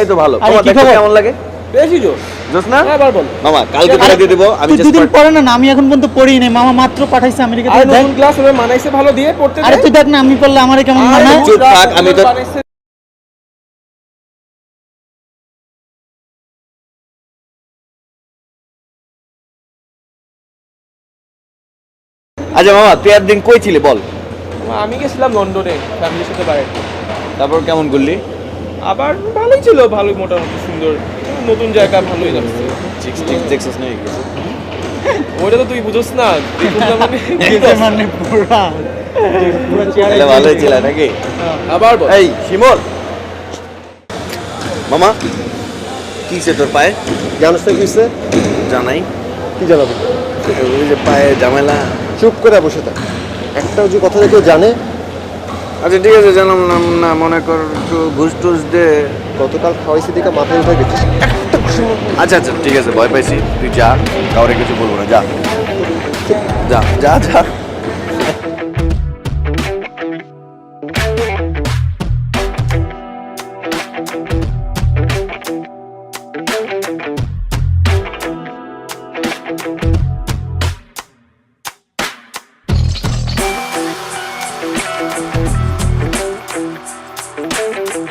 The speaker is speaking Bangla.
এই তো ভালো। আরে তোমার কি দেখতে খবর? কেমন লাগে? বেশি জোর। না হ্যাঁ মামা কালকে দিয়ে দিব। আমি দুদিন পরে না না আমি এখন পর্যন্ত পড়ি নাই। মামা মাত্র পাঠাইছে আমেরিকা আর থেকে দেখ। নতুন ক্লাস হবে মানাইছে ভালো দিয়ে পড়তে আরে তুই দেখ না আমি পড়লে আমারে কেমন মানায়? আমি তো- আচ্ছা মামা তুই একদিন কই ছিলি? বল। আমি গেছিলাম লন্ডনে ফ্যামিলির সাথে বাইরে তারপর কেমন করলি? আবার ভালোই ছিল ভালোই মোটামুটি সুন্দর। নতুন জায়গা ভালোই লাগছে। চিক্স দেখছিস না ওইটা তো তুই বুঝোস না মানে মানে পুরা। ভালোই ছিল নাকি? আবার এই শিমল। মামা কি সে তোর পায়ে? জানোস না কিসে জানাই। কি জানাবি? ওই যে পায়ে ঝামেলা। চুপ করে বসে থাক। একটাও যে কথা কেউ জানে আচ্ছা ঠিক আছে জানাম না মনে কর একটু ঘুষ টুস দে। গতকাল খাওয়াইছি দিকে মাথায় উঠে গেছে। আচ্ছা আচ্ছা ঠিক আছে ভয় পাইছি। তুই যা কাউরে কিছু বলব না যা। যা যা যা।